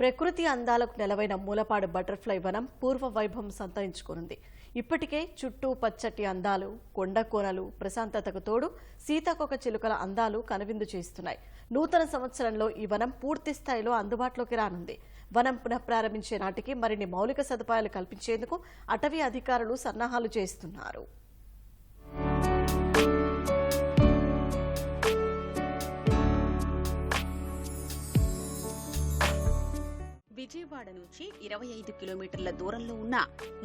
ప్రకృతి అందాలకు నెలవైన మూలపాడు బటర్ఫ్లై వనం పూర్వ వైభవం సంతరించుకోనుంది. ఇప్పటికే చుట్టూ పచ్చటి అందాలు కొండ కోనలు ప్రశాంతతకు తోడు సీతాకొక చిలుకల అందాలు కనువిందు చేస్తున్నాయి. నూతన సంవత్సరంలో ఈ వనం పూర్తి స్థాయిలో అందుబాటులోకి రానుంది. వనం పునఃప్రారంభించే నాటికి మరిన్ని మౌలిక సదుపాయాలు కల్పించేందుకు అటవీ అధికారులు సన్నాహాలు చేస్తున్నారు. విజయవాడ నుంచి ఇరవై ఐదు కిలోమీటర్ల దూరంలో ఉన్న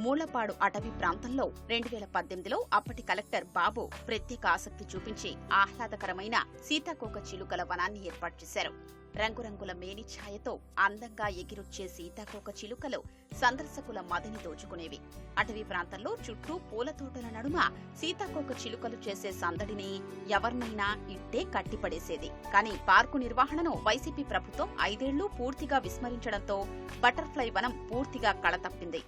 మూలపాడు అటవీ ప్రాంతంలో రెండు వేల పద్దెనిమిదిలో అప్పటి కలెక్టర్ బాబు ప్రత్యేక ఆసక్తి చూపించి ఆహ్లాదకరమైన సీతాకోక చిలుకల వనాన్ని ఏర్పాటు చేశారు. రంగురంగుల మేని ఛాయతో అందంగా ఎగిరొచ్చే సీతాకోక చిలుకలు సందర్శకుల మదిని దోచుకునేవి. అటవీ ప్రాంతంలో చుట్టూ పూల తోటల నడుమ సీతాకోక చిలుకలు చేసే సందడిని ఎవరినైనా ఇట్టే కట్టిపడేసేది. కానీ పార్కు నిర్వహణను వైసీపీ ప్రభుత్వం ఐదేళ్ళు పూర్తిగా విస్మరించడంతో బటర్ఫ్లై వనం పూర్తిగా కళతప్పింది.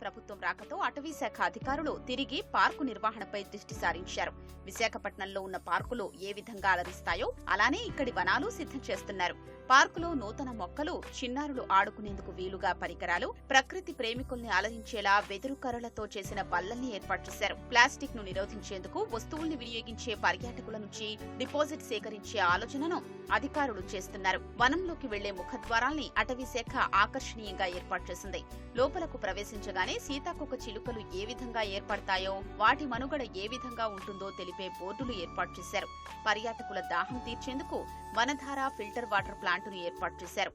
ప్రభుత్వం రాకతో అటవీ శాఖ అధికారులు తిరిగి పార్కు నిర్వహణపై దృష్టి సారించారు. విశాఖపట్నంలో ఉన్న పార్కులు ఏ విధంగా అలరిస్తాయో అలానే ఇక్కడి వనాలు సిద్ధం చేస్తున్నారు. పార్కులో నూతన మొక్కలు చిన్నారులు ఆడుకునేందుకు వీలుగా పరికరాలు ప్రకృతి ప్రేమికుల్ని అలరించేలా వెదురు కర్రలతో చేసిన బల్లల్ని ఏర్పాటు చేశారు. ప్లాస్టిక్ను నిరోధించేందుకు వస్తువుల్ని వినియోగించే పర్యాటకుల నుంచి డిపాజిట్ సేకరించే ఆలోచనను అధికారులు చేస్తున్నారు. వనంలోకి వెళ్ళే ముఖద్వారాల్ని అటవీ శాఖ ఆకర్షణీయంగా ఏర్పాటు చేసింది. లోపలకు ప్రవేశించగానే సీతాకొక చిలుకలు ఏ విధంగా ఏర్పడతాయో వాటి మనుగడ ఏ విధంగా ఉంటుందో తెలిపే బోర్డులు ఏర్పాటు చేశారు. పర్యాటకుల దాహం తీర్చేందుకు వనధార ఫిల్టర్ వాటర్ ప్లాంట్ ప్లాంటును ఏర్పాటు చేశారు.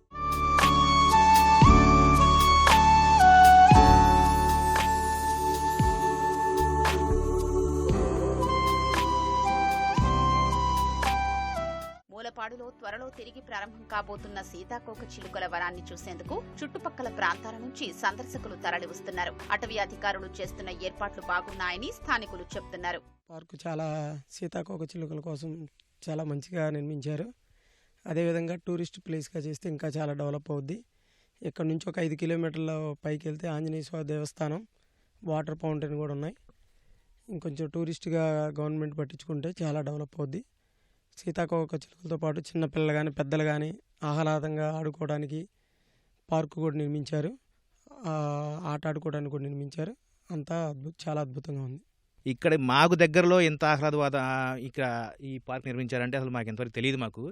మూలపాడులో త్వరలో తిరిగి ప్రారంభం కాబోతున్న సీతాకోక చిలుకల వనాన్ని చూసేందుకు చుట్టుపక్కల ప్రాంతాల నుంచి సందర్శకులు తరలివస్తున్నారు. అటవీ అధికారులు చేస్తున్న ఏర్పాట్లు బాగున్నాయని స్థానికులు చెప్తున్నారు. పార్కు చాలా సీతాకోక చిలుకల కోసం చాలా మంచిగా నిర్మించారు. అదేవిధంగా టూరిస్ట్ ప్లేస్గా చేస్తే ఇంకా చాలా డెవలప్ అవుద్ది. ఇక్కడ నుంచి ఒక ఐదు కిలోమీటర్ల పైకి వెళ్తే ఆంజనేయ స్వామి దేవస్థానం వాటర్ ఫౌంటైన్ కూడా ఉన్నాయి. ఇంకొంచెం టూరిస్ట్గా గవర్నమెంట్ పట్టించుకుంటే చాలా డెవలప్ అవుద్ది. సీతాకోక చిలుకలతో పాటు చిన్నపిల్లలు కానీ పెద్దలు కానీ ఆహ్లాదంగా ఆడుకోవడానికి పార్కు కూడా నిర్మించారు. ఆట ఆడుకోవడానికి కూడా నిర్మించారు. అంతా అద్భుత చాలా అద్భుతంగా ఉంది. ఇక్కడ మాకు దగ్గరలో ఎంత ఆహ్లాదవాద ఇక్కడ ఈ పార్క్ నిర్మించారంటే అసలు మాకు ఎంతవరకు తెలియదు మాకు.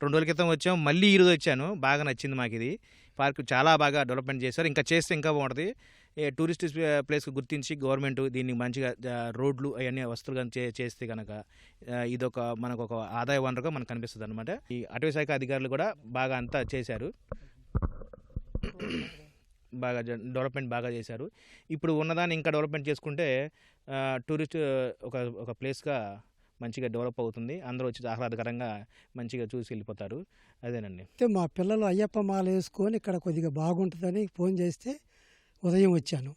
రెండు రోజుల క్రితం వచ్చాం మళ్ళీ ఈరోజు వచ్చాను. బాగా నచ్చింది మాకు ఇది. పార్క్ చాలా బాగా డెవలప్మెంట్ చేశారు. ఇంకా చేస్తే ఇంకా బాగుంటుంది. టూరిస్ట్ ప్లేస్ గుర్తించి గవర్నమెంట్ దీన్ని మంచిగా రోడ్లు అవన్నీ వస్తువులు కానీ చే చేస్తే కనుక ఇదొక మనకు ఒక ఆదాయ వనరుగా మనకు కనిపిస్తుంది అనమాట ఈ అటవీ శాఖ అధికారులు కూడా బాగా అంతా చేశారు. బాగా డెవలప్మెంట్ బాగా చేశారు. ఇప్పుడు ఉన్నదాన్ని ఇంకా డెవలప్మెంట్ చేసుకుంటే టూరిస్ట్ ఒక ఒక ప్లేస్గా మంచిగా డెవలప్ అవుతుంది. అందరూ వచ్చి ఆహ్లాదకరంగా మంచిగా చూసి వెళ్ళిపోతారు అదేనండి. అయితే మా పిల్లలు అయ్యప్ప మాల వేసుకొని ఇక్కడ కొద్దిగా బాగుంటుందని ఫోన్ చేస్తే ఉదయం వచ్చాను.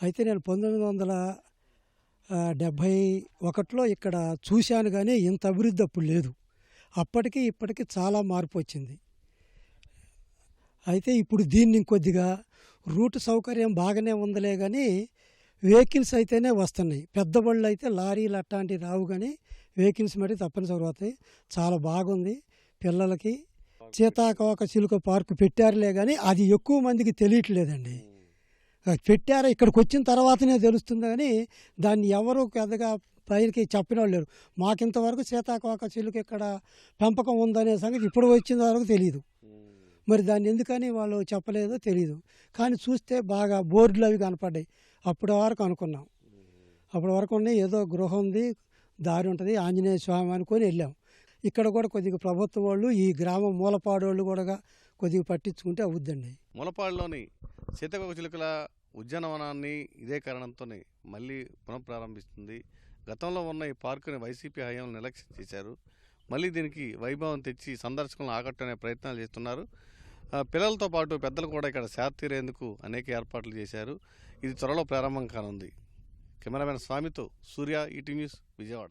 అయితే నేను పంతొమ్మిది వందల డెబ్భై ఒకటిలో ఇక్కడ చూశాను కానీ ఇంత అభివృద్ధి అప్పుడు లేదు. అప్పటికి ఇప్పటికి చాలా మార్పు వచ్చింది. అయితే ఇప్పుడు దీన్ని ఇంకొద్దిగా రూట్ సౌకర్యం బాగానే ఉందిలే కానీ వెహికల్స్ అయితేనే వస్తున్నాయి. పెద్ద బళ్ళు అయితే లారీలు అట్లాంటివి రావు కానీ వెహికల్స్ మరి తప్పనిసరి అవుతాయి. చాలా బాగుంది పిల్లలకి. సీతాకోక చిలుక పార్కు పెట్టారులే కానీ అది ఎక్కువ మందికి తెలియట్లేదండి. పెట్టారా ఇక్కడికి వచ్చిన తర్వాతనే తెలుస్తుంది కానీ దాన్ని ఎవరు పెద్దగా పైకి చెప్పిన వాళ్ళు లేరు. మాకింతవరకు సీతాకోక చిలుక ఇక్కడ పెంపకం ఉందనే సంగతి ఇప్పుడు వచ్చిన వరకు తెలియదు మరి దాన్ని ఎందుకని వాళ్ళు చెప్పలేదో తెలియదు కానీ చూస్తే బాగా బోర్డులు అవి కనపడ్డాయి. అప్పటి వరకు అనుకున్నాం. అప్పటి వరకు ఉన్నాయి. ఏదో గృహం ఉంది దారి ఉంటుంది ఆంజనేయ స్వామి అనుకొని వెళ్ళాం. ఇక్కడ కూడా కొద్దిగా ప్రభుత్వం వాళ్ళు ఈ గ్రామం మూలపాడు వాళ్ళు కూడా కొద్దిగా పట్టించుకుంటే అవుద్దండి. మూలపాడులోని సీతకొక చిలుకల ఉద్యానవనాన్ని ఇదే కారణంతోనే మళ్ళీ పునఃప్రారంభిస్తుంది. గతంలో ఉన్న ఈ పార్కుని వైసీపీ హయాంలో నిర్లక్ష్యం చేశారు. మళ్ళీ దీనికి వైభవం తెచ్చి సందర్శకులను ఆకట్టుకునే ప్రయత్నాలు చేస్తున్నారు. పిల్లలతో పాటు పెద్దలు కూడా ఇక్కడ సేద తీరేందుకు అనేక ఏర్పాట్లు చేశారు. ఇది త్వరలో ప్రారంభం కానుంది. కెమెరామెన్ స్వామితో సూర్య ఈటీ న్యూస్ విజయవాడ.